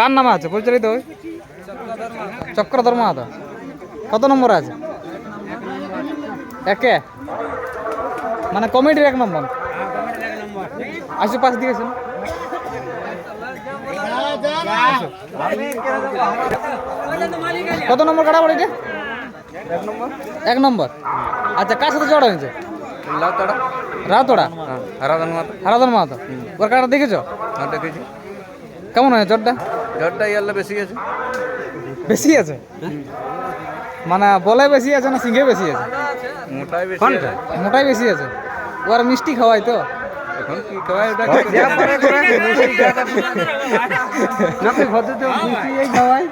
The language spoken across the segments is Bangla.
কার নামে আছে? পরিচালিত ওই চক্রধর মাহাতো। কত নম্বর আছে? একে? মানে কমিটির এক নম্বর। আসো পাশ দিয়েছেন কত নম্বর কাটা পড়ে এক নম্বর। এক নম্বর আচ্ছা কার সাথে জড় হয়েছে? রাতোড়া। হ্যাঁ হারাধন মাহাতো। ওর কাটা দেখেছ? হ্যাঁ দেখেছি। কেমন হয় জটটা জ্বরটা ইয়ারলে বেশি আছে। বেশি আছে? মানে বলে বেশি আছে না সিংহে বেশি আছে? মোটাই বেশি আছে। মোটাই বেশি আছে? ওর মিষ্টি খাওয়াই তো? এখন কি খাওয়াই ওটা ভদ্র তো মিষ্টি এই খাওয়াই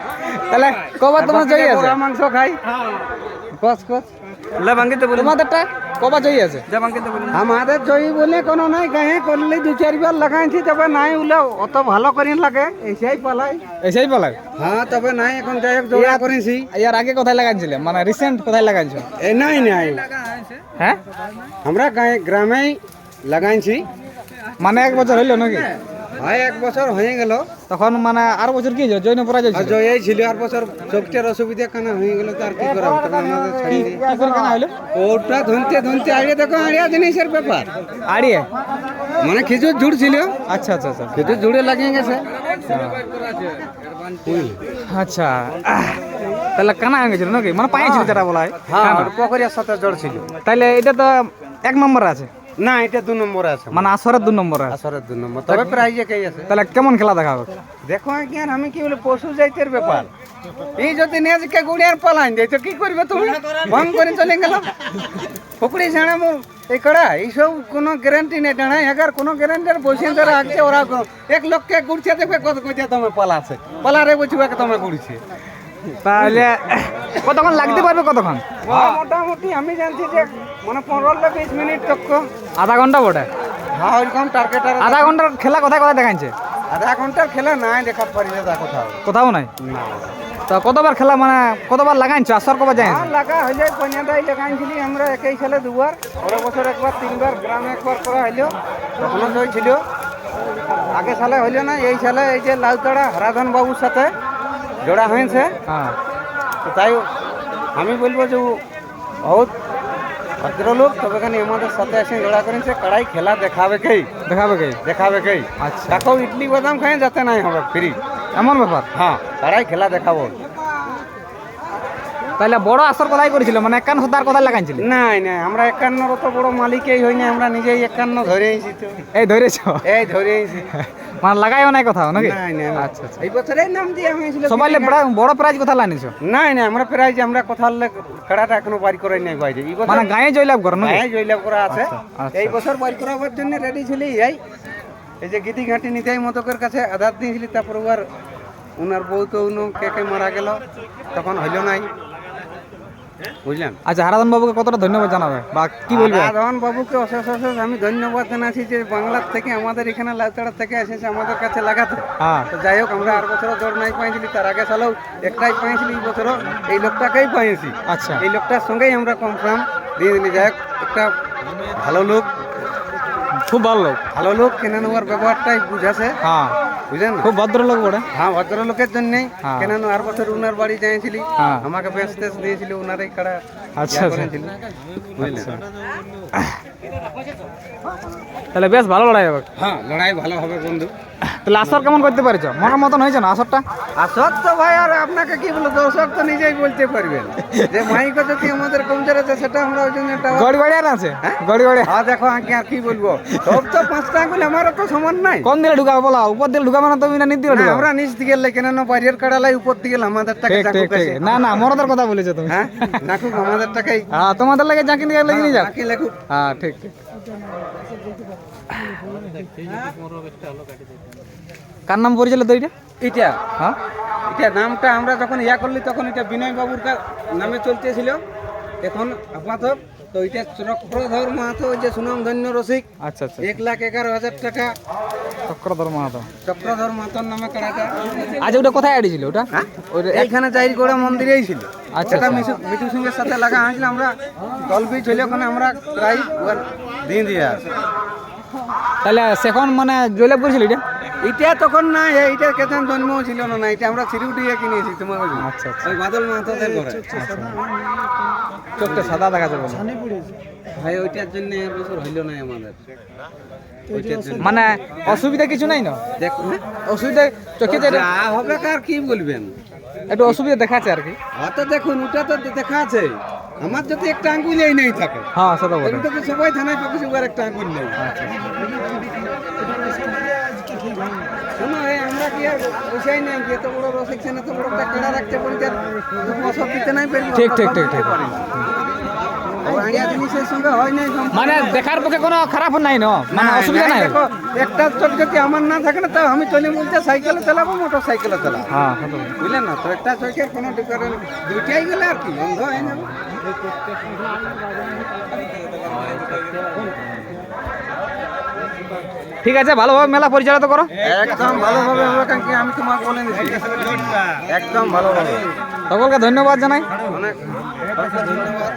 তাহলে কবার তোমার জয়ী আছে? মাংস খাই। কস কস লা ভাঙ্গিতে বলি তোমাদেরটা? কবার জয়ী আছে? আমাদের জয়ী বলে কোনো নাই গায়ে করলে দু চারবার লাগাইছি তবে নাই উলে অত ভালো করে লাগে এসেই পালাই। এসেই পালায় হ্যাঁ তবে নাই এখন যাই জোড়া করেছি। ইয়ার আগে কোথায় লাগাইছিলে? মানে রিসেন্ট কোথায় লাগাইছো? এ নাই নাই। হ্যাঁ? আমরা গায়ে গ্রামেই লাগাইছি। মানে এক বছর হইল নাকি? হয় এক বছর হয়ে গেল। তখন মানে আর বছর কি? জৈন আর ছিল। জয়াই ছিল আর বছর চোখটার অসুবিধা কেন হয়ে গেল তো আর কি করা হবে? আমাদের ছাড়িয়ে কেন ওটা ধনতে ধনতে আড়িয়ে দেখো আড়িয়া জিনিসের ব্যাপার। আড়িয়ে? মানে খেজুর ঝুড় ছিল। আচ্ছা আচ্ছা আচ্ছা। খেজুর ঝুড়ে লাগিয়ে গেছে। আচ্ছা। তাহলে কানা হয়ে গেছিল নাকি? মানে পায়ে ছিল যেটা বলা হয়। হ্যাঁ পকরিয়ার সাথে জড় ছিল। তাহলে এটা তো এক নম্বর আছে। না এটা দু নম্বরে আছে। মানে আসরের দু নম্বর আসরের দু নম্বর। তবে প্রাইজে কে আছে? তাহলে কেমন খেলা দেখাবে দেখো আজ্ঞান আমি কি বলে পশু যাইতের ব্যাপার। এই যদি নেজকে গুড়িয়ার পালাইন দেয় তো কি করবে তুমি? ভং করে চলে গেল। ফকুড়ি ছাড়া মো এই কড়া এইসব কোনো গ্যারান্টি নেই টানা এগার কোনো গ্যারান্টির বসে যারা আগছে ওরা। এক লোককে গুড়ছে দেখবে কত কইতে তুমি পালাছে পালারে বুঝবে তুমি গুড়ছে। তাহলে কতক্ষণ লাগতে পারবে কতক্ষণ? মোটামুটি আমি জানছি যে মানে পনেরো থেকে বিশ মিনিট তক আধা ঘণ্টা বটে? হ্যাঁ ওইরকম টার্গেট আধা ঘণ্টার খেলা কোথায় কোথায় দেখাচ্ছে আধা ঘণ্টার খেলা নাই দেখার পারি না কোথাও। কোথাও নাই? তো কতবার খেলা মানে কতবার লাগাইছো? আসর কবার যাই হ্যাঁ লাগা হয়ে যায় পঞ্চাদাই লাগাইছিলি আমরা একই সালে দুবার। পরের বছর একবার তিনবার গ্রামে একবার করা হইল তখনও জয় ছিল আগে সালে হইল না এই সালে এই যে লাউতাড়া হারাধন বাবুর সাথে জোড়া হয়েছে। হ্যাঁ। তো তাই আমি বলব যে বহুত ভদ্রলোক তবে এখানে আমাদের সাথে এসে জোড়া সে কড়াই খেলা দেখাবে কেই? দেখাবে কে দেখাবে কেই? আচ্ছা। দেখো ইডলি বাদাম খাই যাতে নাই হবে ফ্রি। এমন ব্যাপার? হ্যাঁ কড়াই খেলা দেখাবো। তাহলে বড় আসর কোথায় করেছিল মানে একান্ন তার কোথায় লাগাইছিল। নাই নাই আমরা একান্নর তো বড় মালিকই হই না আমরা নিজেই একান্ন ধরে আইছি তো। এই ধরেছ? এই ধরে আইছি। মানে লাগাইও নাই কোথাও নাকি? নাই নাই আচ্ছা আচ্ছা। এই বছরেই নাম দিয়ে হয়েছিল সবাই বড় বড় প্রাইজ কোথায় লাগাইছো? নাই নাই আমরা প্রায় যে আমরা কোথাও খেড়াটা এখনও বাড়ি করাই নাই বাইরে এই বছর মানে গায়ে জয়লাভ করো হ্যাঁ জয়লাভ করা আছে। আচ্ছা। এই বছর বাড়ি করাবার জন্য রেডি ছিলি এই? এই যে গীতি ঘাটি নিতাই মতকের কাছে আধার দিয়েছিলি তারপর উনার বউ তো উনো কে কে মারা গেল তখন হইল নাই। বুঝলেন? আচ্ছা হারাধন বাবুকে কতটা ধন্যবাদ জানাবে? বা কি বলবে? রাধাবন বাবুকে অশেষ অশেষ আমি ধন্যবাদ জানাচ্ছি যে বাংলার থেকে আমাদের এখানে লাউতাড়া থেকে এসেছে আমাদের কাছে লাগাতে। হ্যাঁ। তো যাই হোক আমরা আর বছরও দৌড় নাই পাইছিলি তার আগে সালেও একটাই পাইছিলি এই বছরও এই লোকটাকেই পাইছি। আচ্ছা। এই লোকটার সঙ্গেই আমরা কনফার্ম দিয়ে দিলি যাই হোক একটা ভালো লোক। খুব ভালো লোক। ভালো লোক কেন নেওয়ার ব্যবহারটাই বুঝাছে। হ্যাঁ। বুঝলেন খুব ভদ্রলোক বড় হ্যাঁ ভদ্রলোকের জন্যই হ্যাঁ। কেন আর বছর উনার বাড়ি যাইছিলি হ্যাঁ। আমাকে বেশ টেস দিয়েছিল উনারই কাড়া আচ্ছা, আচ্ছা। তাহলে বেশ ভালো লড়াই হবে। হ্যাঁ লড়াই ভালো হবে বন্ধু। তাহলে আসর কেমন করতে পারছ? মনের মতন হয়েছে না আসরটা? আসক তো ভাই আর আপনাকে কি বলব দর্শক তো নিজেই বলতে পারবেন। যে মাইক যদি আমাদের কমজোর আছে সেটা আমরা ওই জন্য একটা গড়ি আছে গড়ি বাড়িয়া হ্যাঁ দেখো আগে আর কি বলব। সব তো পাঁচটা আঙুল আমারও তো সমান নাই। কোন দিলে ঢুকাবে বলা? উপর দিলে ঢুকাবে না তুমি না নিতে না, ঢুকাবে? আমরা নিচ দিকে কেন না বাইরের কাড়ালাই উপর দিকে আমাদের টাকা না না মরদের কথা বলেছ তুমি। হ্যাঁ? নাকুক আমাদের টাকাই। হ্যাঁ তোমাদের লাগে যা গেলে কিনে যাও। হ্যাঁ ঠিক ঠিক। কার নাম পরিচালিত দইটা? এটা হ্যাঁ? এটা নামটা আমরা যখন ইয়া করলি তখন এটা বিনয় বাবুর নামে চলতেছিল। এখন আপাতত তো এটা চক্রধর মাহাতো যে সুনাম ধন্য রসিক। আচ্ছা আচ্ছা এক লাখ এগারো হাজার টাকা। চক্রধর মাহাতো। চক্রধর মাহাতোর নামে কাড়াটা আচ্ছা ওটা কোথায় আড়িয়েছিল ওটা? ওটা এক- এইখানে চাইরগোড়া মন্দিরেই ছিল। আচ্ছা, সেটা মিঠু মিঠু সিংহের সাথে লাগা হয়েছিল। আমরা তলবি ছিল ওখানে আমরা প্রায় ওর দিয়ে দিয়ে তাহলে সেখন মানে জয়লাভ করেছিল এটা? এটা তখন না এইটা কেতন জন্ম ছিল না এটা আমরা সিরিউটিয়ে কিনেছি তোমার আচ্ছা আচ্ছা। ওই বাদল মাহাতোদের ঘরে। চোখটা সাদা দেখা যাবে। না। ভাই ওইটার জন্য এর বছর হইল না আমাদের। মানে অসুবিধা কিছু নাই না? দেখো অসুবিধা চোখে যেটা যা হবে কার কি বলবেন? একটু অসুবিধা দেখাচ্ছে আর কি। অত দেখুন ওটা তো দেখা আছে আমার যদি একটা আঙ্গুল এই নেই থাকে হ্যাঁ সেটা বলে সবাই থানায় ওর একটা আঙ্গুল নেই। শোনো আমরা কি আর বসেই নেই? এত বড় রসিকছেন এত বড় একটা কেড়া রাখতে পারি বছর দিতে নাই পারি ঠিক ঠিক ঠিক ঠিক। হয় মানে দেখার পক্ষে কোনো খারাপ নাই না? মানে অসুবিধা নাই? একটা চোখ যদি আমার না থাকে না তাও আমি চলে বলতে সাইকেলে চালাবো মোটর সাইকেলে চালাবো। হ্যাঁ বুঝলেন না? তো একটা চোখের কোনো ডিফারেন্স দুইটাই গেলে আর কি অন্ধ হয়ে যাবে। ঠিক আছে ভালোভাবে মেলা পরিচালিত করো। একদম ভালোভাবে হবে কারণ কি আমি তোমাকে বলে দিচ্ছি একদম ভালোভাবে। সকলকে ধন্যবাদ জানাই। অনেক ধন্যবাদ